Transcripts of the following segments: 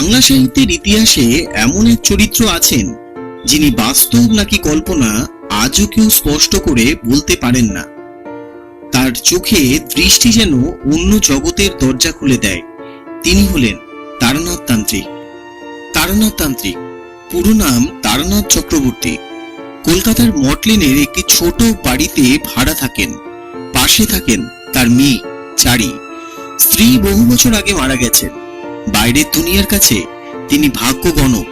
বাংলা সাহিত্যের ইতিহাসে এমন এক চরিত্র আছেন, যিনি বাস্তব নাকি কল্পনা আজও কেউ স্পষ্ট করে বলতে পারেন না। তার চোখে দৃষ্টি যেন অন্য জগতের দরজা খুলে দেয়। তিনি হলেন তারানাথ তান্ত্রিক। তারানাথ তান্ত্রিক, পুরো নাম তারানাথ চক্রবর্তী। কলকাতার মটলিনের একটি ছোট বাড়িতে ভাড়া থাকেন, পাশে থাকেন তার মেয়ে চারি। স্ত্রী বহু বছর আগে মারা গেছেন। বাইরের দুনিয়ার কাছে তিনি ভাগ্য গণক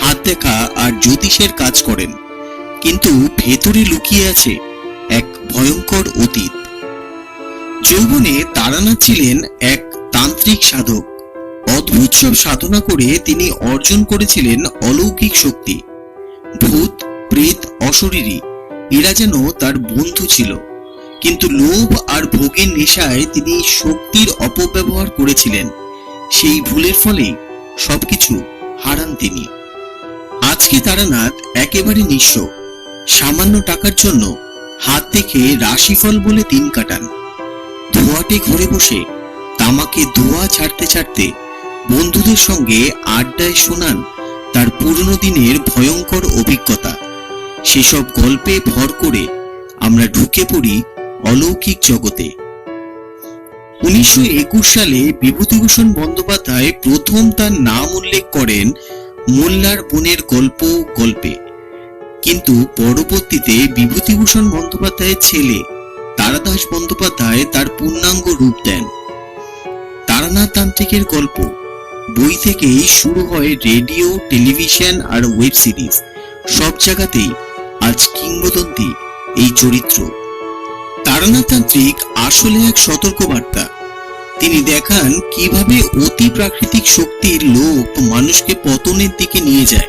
হাত দেখা আর জ্যোতিষের কাজ করেন। কিন্তু ভেতরে লুকিয়ে আছে এক ভয়ঙ্কর অতীত। যৌবনে তারানাথ ছিলেন এক তান্ত্রিক সাধক। অদ্ভুত সব সাধনা করে তিনি অর্জন করেছিলেন অলৌকিক শক্তি। ভূত, প্রেত, অশরীরী, এরা যেন তার বন্ধু ছিল। কিন্তু লোভ আর ভোগের নেশায় তিনি শক্তির অপব্যবহার করেছিলেন। সেই ভুলের ফলে সবকিছু হারান তিনি। আজকে তারানাথ একেবারে নিঃস্ব। সামান্য টাকার জন্য হাত দেখে রাশিফল বলে দিন কাটান। ধোয়াটে ঘরে বসে তামাকে ধোয়া ছাড়তে ছাড়তে বন্ধুদের সঙ্গে আড্ডায় শোনান তার পুরনো দিনের ভয়ঙ্কর অভিজ্ঞতা। সেসব গল্পে ভর করে আমরা ঢুকে পড়ি অলৌকিক জগতে। উনিশশো একুশ সালে বিভূতিভূষণ বন্দ্যোপাধ্যায় প্রথম তার নাম উল্লেখ করেন মোল্লার বোনের গল্প গল্পে। কিন্তু পরবর্তীতে বিভূতিভূষণ বন্দ্যোপাধ্যায়ের ছেলে তারাদাস বন্দ্যোপাধ্যায় তার পূর্ণাঙ্গ রূপ দেন। তারানাথ তান্ত্রিকের গল্প। বই থেকেই শুরু হয় রেডিও, টেলিভিশন আর ওয়েব সিরিজ। সব জায়গাতেই আজ কিংবদন্তি এই চরিত্র। তারানাথ তান্ত্রিক আসলে এক সতর্কবার্তা। তিনি দেখান কীভাবে অতি প্রাকৃতিক শক্তির লোভ মানুষকে পতনের দিকে নিয়ে যায়।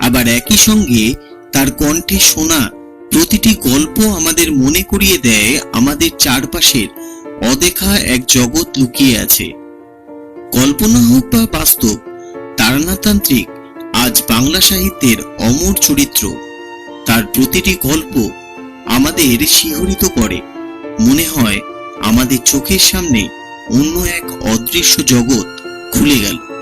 আবার একই সঙ্গে তার কণ্ঠে শোনা প্রতিটি গল্প আমাদের মনে করিয়ে দেয় আমাদের চারপাশের অদেখা এক জগৎ লুকিয়ে আছে। কল্পনা হোক বা বাস্তব তারানাতান্ত্রিক আজ বাংলা সাহিত্যের অমর চরিত্র। তার প্রতিটি গল্প আমাদের শিহরিত করে। মনে হয় আমাদের চোখের সামনে অন্য এক অদৃশ্য জগৎ খুলে গেল।